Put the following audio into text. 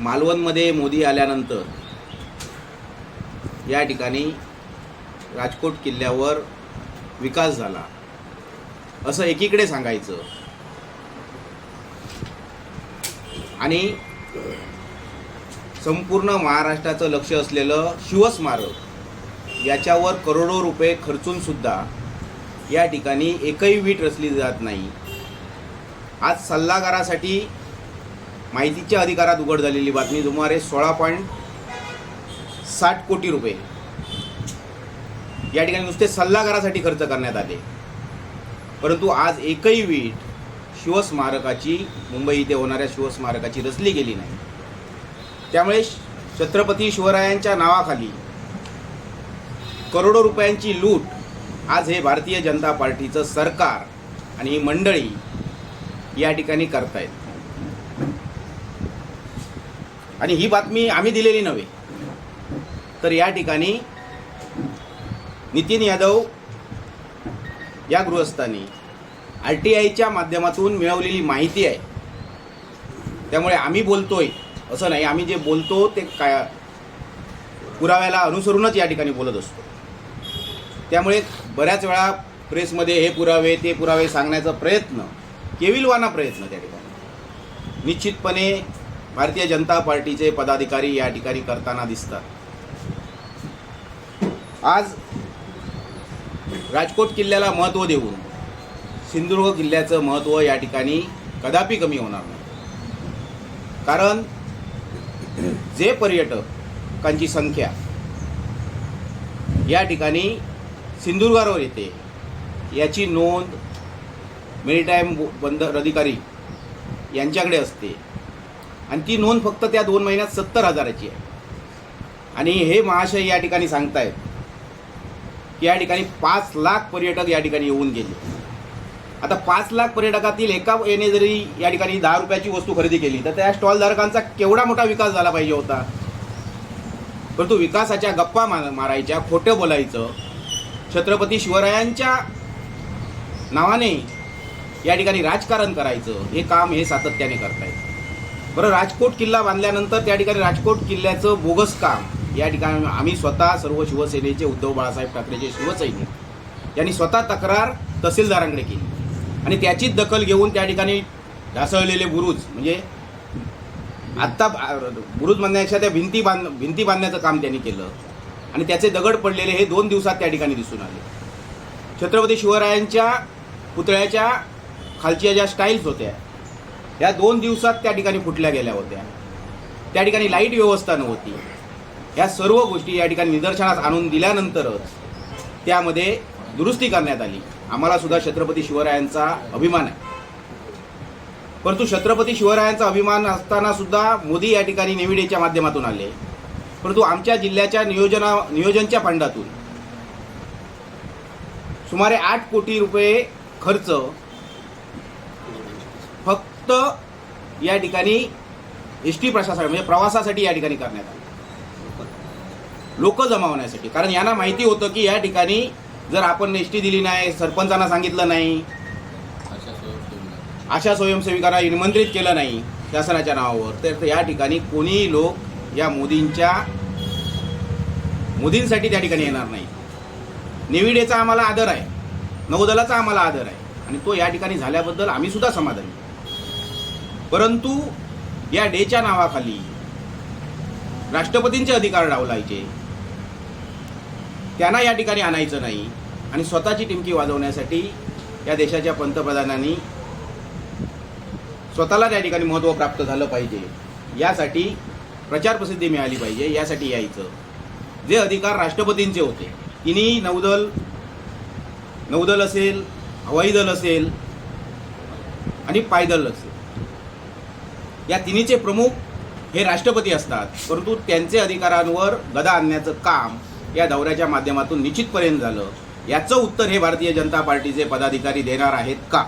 मालवणमध्ये मोदी आल्यानंतर या ठिकाणी राजकोट किल्ल्यावर विकास झाला. असं एकीकडे सांगायचं. आणि संपूर्ण महाराष्ट्राचं लक्ष असलेलं शिवस्मारक याच्यावर करोडो रुपये खर्चून सुद्धा या ठिकाणी एकही वीट रचली जात नाही. आज सल्लागारासाठी माहितीच्या अधिकारात उघड झालेली बातमी सुमारे सोळा पॉईंट साठ कोटी रुपये. या ठिकाणी नुसते सल्लागारासाठी खर्च करण्यात आले. परंतु आज एकही वीट शिवस्मारकाची मुंबई इथे होणाऱ्या शिवस्मारकाची रचली गेली नाही. त्यामुळे छत्रपती शिवरायांच्या नावाखाली करोडो रुपयांची लूट आज हे भारतीय जनता पार्टीचं सरकार आणि ही मंडळी या ठिकाणी करतायत. आणि ही बातमी आम्ही दिलेली नव्हे. तर या ठिकाणी नितीन यादव या गृहस्थांनी आर टी आयच्या माध्यमातून मिळवलेली माहिती आहे. त्यामुळे आम्ही बोलतोय असं नाही. आम्ही जे बोलतो ते काय पुराव्याला अनुसरूनच या ठिकाणी बोलत असतो. त्यामुळे बऱ्याच वेळा प्रेसमध्ये हे पुरावे ते पुरावे सांगण्याचा प्रयत्न केविलवाना प्रयत्न त्या ठिकाणी. निश्चितपणे भारतीय जनता पार्टीचे पदाधिकारी या ठिकाणी करताना दिसतात. आज राजकोट किल्ल्याला महत्त्व देऊन सिंधुदुर्ग किल्ल्याचं महत्त्व या ठिकाणी कदापि कमी होणार नाही. कारण जे पर्यटकांची संख्या या ठिकाणी सिंधुदुर्गावर येते याची नोंद मेरीटाईम बंदर अधिकारी यांच्याकडे असते. आणि ती नोंद फक्त त्या दोन महिन्यात सत्तर हजाराची आहे. आणि हे महाशय या ठिकाणी सांगतायत की या ठिकाणी पाच लाख पर्यटक या ठिकाणी येऊन गेले. आता पाच लाख पर्यटकातील एका येणे जरी या ठिकाणी दहा रुपयाची वस्तू खरेदी केली तर त्या स्टॉलधारकांचा केवढा मोठा विकास झाला पाहिजे होता? परंतु विकासाच्या गप्पा मारायच्या खोटं बोलायचं छत्रपती शिवरायांच्या नावाने या ठिकाणी राजकारण करायचं हे काम हे सातत्याने करतायत. बरं राजकोट किल्ला बांधल्यानंतर त्या ठिकाणी राजकोट किल्ल्याचं बोगस काम या ठिकाणी आम्ही स्वतः सर्व शिवसेनेचे उद्धव बाळासाहेब ठाकरेचे शिवसैनिक यांनी स्वतः तक्रार तहसीलदारांकडे केली. आणि त्याचीच दखल घेऊन त्या ठिकाणी ढासळलेले बुरुज म्हणजे आत्ता बुरुज बांधण्यापेक्षा त्या भिंती बांध भिंती बांधण्याचं काम त्यांनी केलं. आणि त्याचे दगड पडलेले हे दोन दिवसात त्या ठिकाणी दिसून आले. छत्रपती शिवरायांच्या पुतळ्याच्या खालच्या ज्या स्टाईल्स होत्या या दोन दिवसात त्या ठिकाणी फुटल्या गेल्या होत्या. त्या ठिकाणी लाइट व्यवस्था नव्हती. या सर्व गोष्टी या ठिकाणी निदर्शनास आणून दिल्यानंतरच त्यामध्ये दुरुस्ती करण्यात आली. आम्हाला सुद्धा छत्रपती शिवरायांचा अभिमान आहे. परंतु छत्रपती शिवरायांचा अभिमान असताना सुद्धा मोदी या ठिकाणी नेविडेच्या माध्यमातून आले. परंतु आमच्या जिल्ह्याच्या नियोजना नियोजनच्या फंडातून सुमारे आठ कोटी रुपये खर्च फक्त या ठिकाणी एस टी प्रशासन म्हणजे प्रवासासाठी या ठिकाणी करण्यात आलं. लोक जमावण्यासाठी कारण यांना माहिती होतं की या ठिकाणी जर आपण एस टी दिली नाही सरपंचांना सांगितलं नाही अशा स्वयंसेविकांना निमंत्रित केलं नाही शासनाच्या नावावर तर या ठिकाणी कोणीही लोक या मोदींच्या मोदींसाठी त्या ठिकाणी येणार नाही. नेविडेचा आम्हाला आदर आहे. नौदलाचा आम्हाला आदर आहे. आणि तो या ठिकाणी झाल्याबद्दल आम्ही सुद्धा समाधानी. परंतु या डेच्या नावाखाली राष्ट्रपतींचे अधिकार डावलायचे. त्यांना या ठिकाणी आणायचं नाही आणि स्वतःची टिमकी वाजवण्यासाठी या देशाच्या पंतप्रधानांनी स्वतःला त्या ठिकाणी महत्त्व प्राप्त झालं पाहिजे. यासाठी प्रचार प्रसिद्धी मिळाली पाहिजे यासाठी यायचं. जे अधिकार राष्ट्रपतींचे होते. तिन्ही नौदल नौदल असेल हवाई दल असेल आणि पायदल असेल. या तिन्हीचे प्रमुख हे राष्ट्रपती असतात. परंतु त्यांचे अधिकारांवर गदा आणण्याचं काम या दौऱ्याच्या माध्यमातून निश्चितपर्यंत झालं. याचं उत्तर हे भारतीय जनता पार्टीचे पदाधिकारी देणार आहेत का?